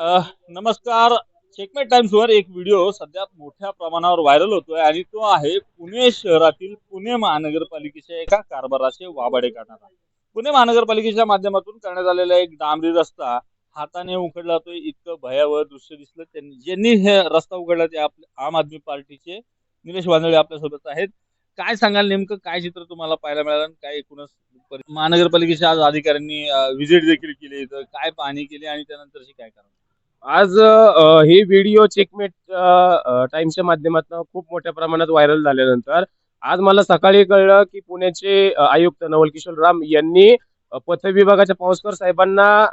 नमस्कार. Checkmate times वर एक व्हिडिओ सध्या मोठ्या प्रमाणावर व्हायरल होतोय आणि तो आहे पुणे शहरातील पुणे महानगरपालिकेच्या एका कारभाराचे वाबाडे काढणारा पुणे महानगरपालिकेच्या माध्यमातून करण्यात आलेला एक डांबरी रस्ता हाताने उघडला जातोय. इतकं भयावह दृश्य दिसलं. त्यांनी ज्यांनी हे रस्ता उघडला ते आपले आम आदमी पार्टीचे निलेश वांजळे आपल्यासोबत आहेत. काय सांगाल नेमकं? काय चित्र तुम्हाला पाहायला मिळालं काय एकूणच परि- महानगरपालिकेच्या आज अधिकाऱ्यांनी व्हिजिट देखील केली इथं. काय पाहणी केली आणि त्यानंतरची काय करणार? आज हे व्हिडिओ चेकमेट टाइमच्या माध्यमातून खूप मोठ्या प्रमाणात व्हायरल झाल्यानंतर आज मला सकाळी कळलं की पुण्याचे आयुक्त नवल किशोर राम यांनी पथ विभागाच्या पावसकर साहेबांना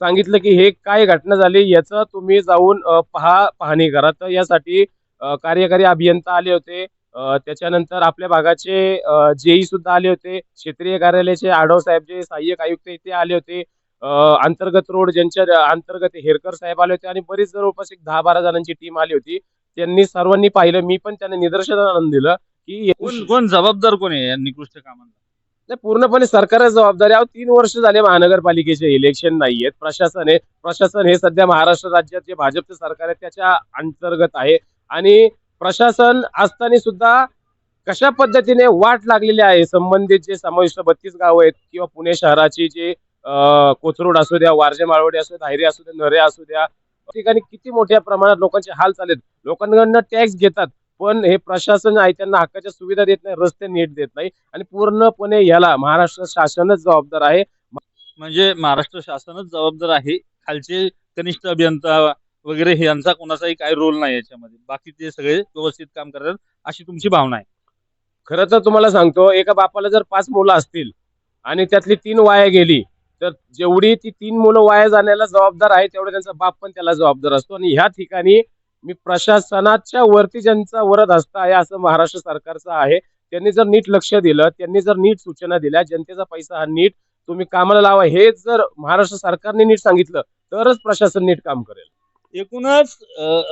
सांगितलं की हे काय घटना झाली याचं तुम्ही जाऊन पहा पाहणी करा. तर यासाठी कार्यकारी अभियंता आले होते. त्याच्यानंतर आपल्या भागाचे जेई सुद्धा आले होते. क्षेत्रीय कार्यालयाचे आढाव साहेब जे सहाय्यक आयुक्त इथे आले होते. अंतर्गत रोड ज्यांच्या अंतर्गत हेरकर साहेब आले होते आणि बरीच जवळपास एक दहा बारा जणांची टीम आली होती त्यांनी सर्वांनी पाहिलं. मी पण त्यांना निदर्शनाला आणून दिलं की कोण कोण जबाबदार कोण आहे या निकृष्ट कामांना? नाही, पूर्णपणे सरकारच जबाबदारी आहे. तीन वर्ष झाले महानगरपालिकेचे इलेक्शन नाहीयेत. प्रशासन आहे. प्रशासन हे सध्या महाराष्ट्र राज्यात जे भाजपचं सरकार आहे त्याच्या अंतर्गत आहे. आणि प्रशासन असताना सुद्धा कशा पद्धतीने वाट लागलेली आहे? संबंधित जे समाविष्ट बत्तीस गाव आहेत किंवा पुणे शहराची जे कोथरूड असू द्या वारजे माळवडी असू द्या धायरी असू द्या नरे असू द्या ठिकाणी किती मोठ्या प्रमाणात लोकांचे हाल चालेत लोकांकडनं टॅक्स घेतात पण हे प्रशासन आहे त्यांना हक्काच्या सुविधा देत नाही रस्ते नीट देत नाही आणि पूर्णपणे याला महाराष्ट्र शासनच जबाबदार आहे. म्हणजे महाराष्ट्र शासनच जबाबदार आहे. खालचे कनिष्ठ अभियंता वगैरे हे यांचा कोणाचाही काही रोल नाही याच्यामध्ये. बाकी ते सगळे व्यवस्थित काम करतात अशी तुमची भावना आहे. खरं तर तुम्हाला सांगतो एका बापाला जर पाच मुलं असतील आणि त्यातली तीन वाया गेली तर जेवढी ती तीन मुलं वाया जाण्याला जबाबदार आहे तेवढा त्यांचा बाप पण त्याला जबाबदार असतो. आणि ह्या ठिकाणी मी प्रशासनाच्या वरती ज्यांचा वरद हस्त आहे असं महाराष्ट्र सरकारचं आहे त्यांनी जर नीट लक्ष दिलं त्यांनी जर नीट सूचना दिल्या जनतेचा पैसा हा नीट तुम्ही कामाला लावा हे जर महाराष्ट्र सरकारने नीट सांगितलं तरच प्रशासन नीट काम करेल. एकूणच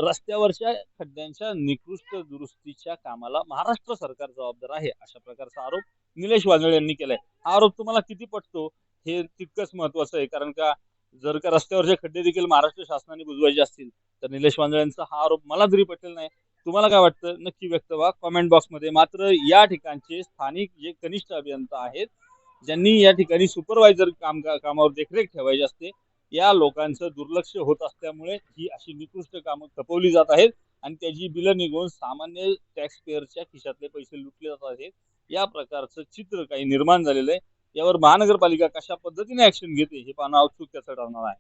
रस्त्यावरच्या खड्ड्यांच्या निकृष्ट दुरुस्तीच्या कामाला महाराष्ट्र सरकार जबाबदार आहे अशा प्रकारचा आरोप निलेश वाजळे यांनी केलाय. हा आरोप तुम्हाला किती पटतो? हे तितकंच महत्वाचं आहे. कारण का जर का रस्त्यावरचे खड्डे देखील महाराष्ट्र शासनाने बुजवायचे असतील तर निलेश वांजळ्यांचा हा आरोप मला तरी पटेल नाही तुम्हाला काय वाटतं? नक्की व्यक्त व्हा. कॉमेंट बॉक्समध्ये मात्र या ठिकाणचे स्थानिक जे कनिष्ठ अभियंता आहेत ज्यांनी या ठिकाणी सुपरवायझर काम कामावर देखरेख ठेवायची असते या लोकांचं दुर्लक्ष होत असल्यामुळे ही अशी निकृष्ट कामं खपवली जात आहेत आणि त्याची बिलं निघून सामान्य टॅक्स पेअरच्या खिशातले पैसे लुटले जात आहेत. या प्रकारचं चित्र काही निर्माण झालेलं आहे. यावर महानगरपालिका कशा पद्धतीने ऍक्शन घेते हे पाहणं औत्सुक्याचं ठरणार आहे.